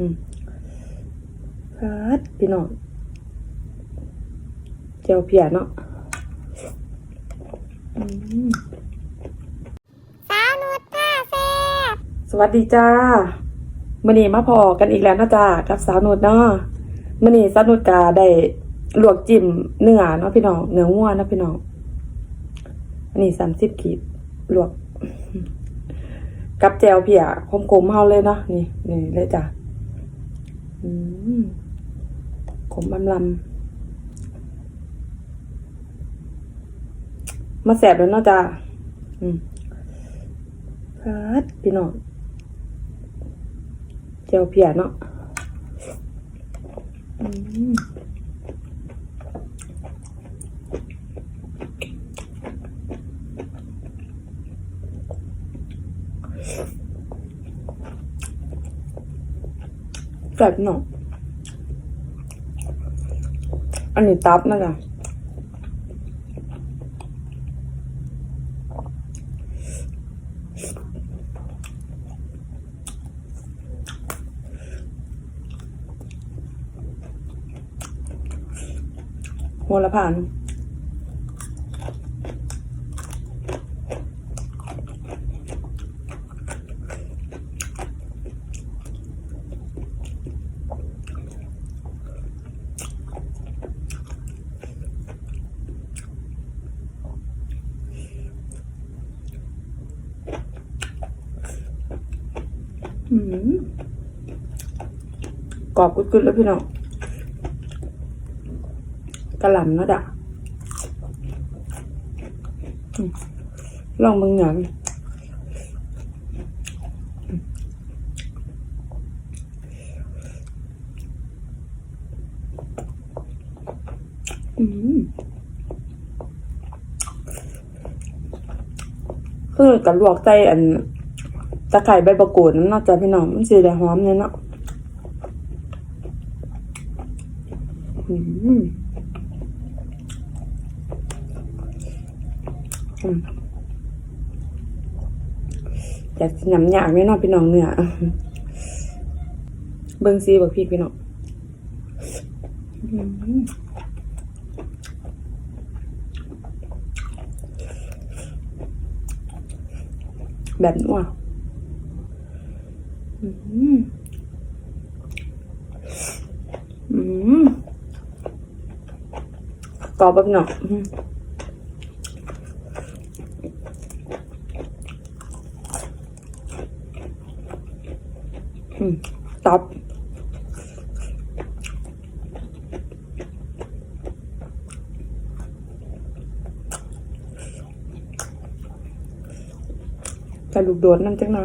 อืมครับพี่น้องเจียวเพียเนาะอืมสาวนุชผ้าแซ่บสวัสดีจ้ามื่อนี้มาพอกันอีกแล้วเนาะจ้ากับสาวนุชเนาะมื่อนี้สาวนุชกาได้ลวกจิ้มเนื้อเนาะพี่น้องเนื้อวัวเนาะพี่น้องอันนี้สามสิบขีดลวก กับแจวเพียคมๆเฮาเลยเนาะนี่นี่เลยจ้ะอืม ขมอำลำมาแสบแล้วเนาะจ้าอืมครับพี่น้องแจวเพียเนาะอืม แซ่บหนาะอันนี้ตับนะจ๊ะหัวละผ่าน กรอบกุดๆแล้วพี่น้องกระหล่ำเนาะดะลองมึงหยังอืมคือกับลวกใจอัน ตะไคร้ใบประกูดนั่นเนาะจ้ะพี่น้องมันสีได้หอมเนี่ยเนาะอืมอยากหนำอยากไมเนาะพี่น้องเนื้อเบิ่งซีบักพริกพี่น้องแบบนัว กรอบแบบเนอืมอืมตับกระดูกโดดนั่นจังนะ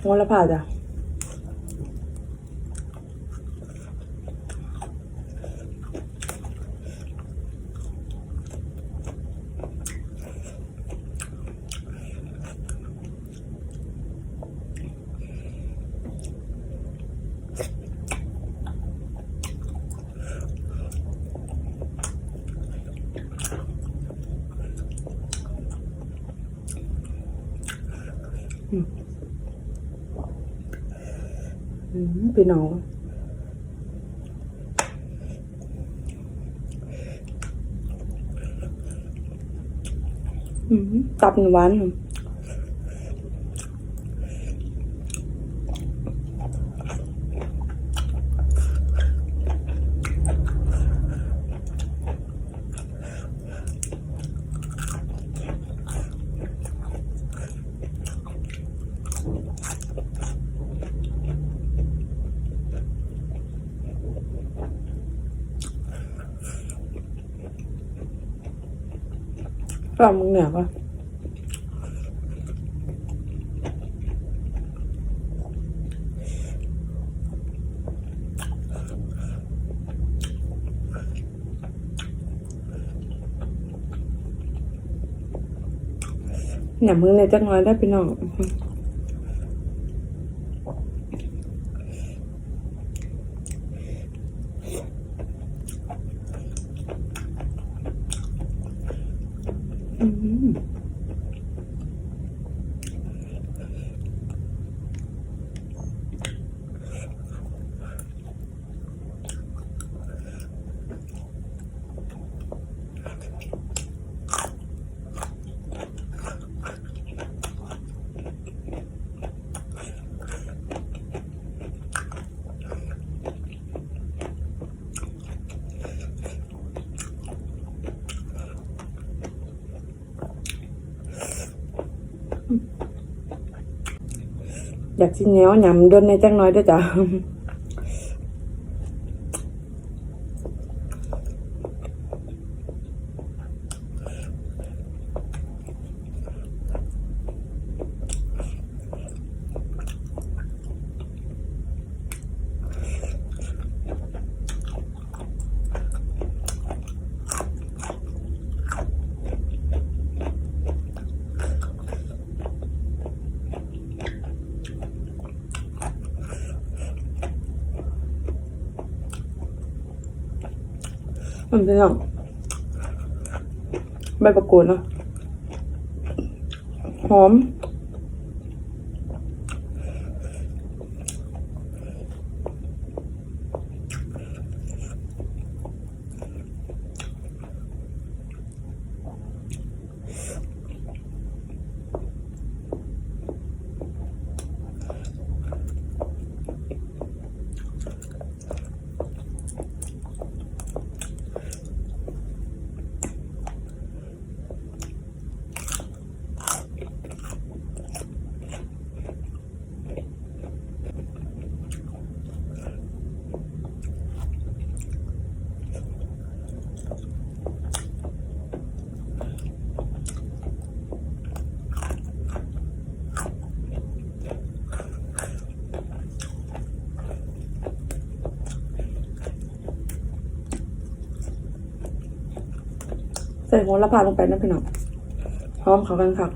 ากแหลกเลยเนาะ พี่น้องเหนือเนาะโหระพาจ้ะอืมพี่น้องอืมตับหวาน ลองมึงเหนือปะเนี่ยมึงเลยจักหน้อยได้พี่น้อง อืม อยากสิเหนียวหยำดนในจังน้อยด้วยจ้ะ มันเป็นอย่างใบประกรูดเนาะหอม ใส่โหระพาลงไปนะพี่น้องหอมเขากันครับ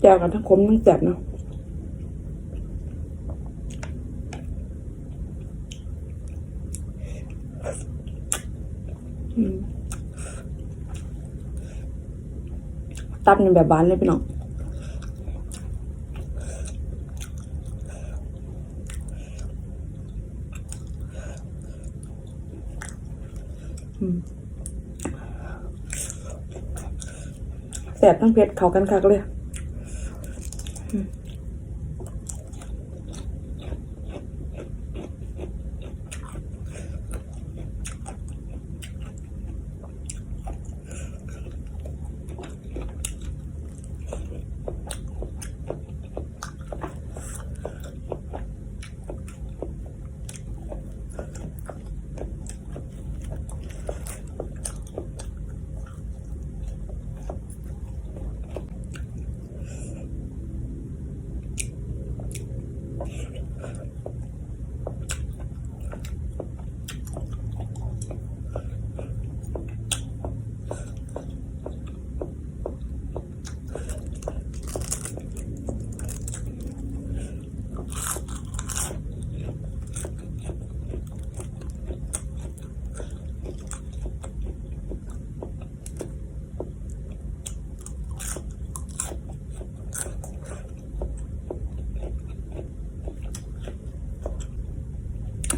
แจวกันทั้งคมทั้งแสบเนาะตับในแบบบานเลยพี่น้อง แสบทั้งเผ็ดเขากันคักเลย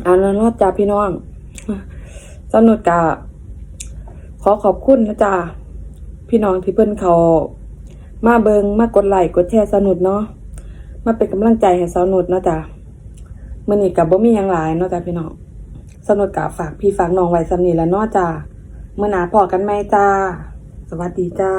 อ่านแล้นอดจ้าพี่น้องสนุดกะขอขอบคุณนะจ้าพี่น้องที่เพิ่อนเขามาเบิงมากดไลค์กดแชร์สนุดเนาะมาเป็นกำลังใจให้สนุดเนาะจ้ามื่อนี้กับบ่มียังหลายเนาะจ้าพี่น้องสนุดกะฝากพี่ฝากน้องไว้สำนีแล้วเนาะจ้าเมื่อหนาพอกันไหมจ้า สวัสดีจ้า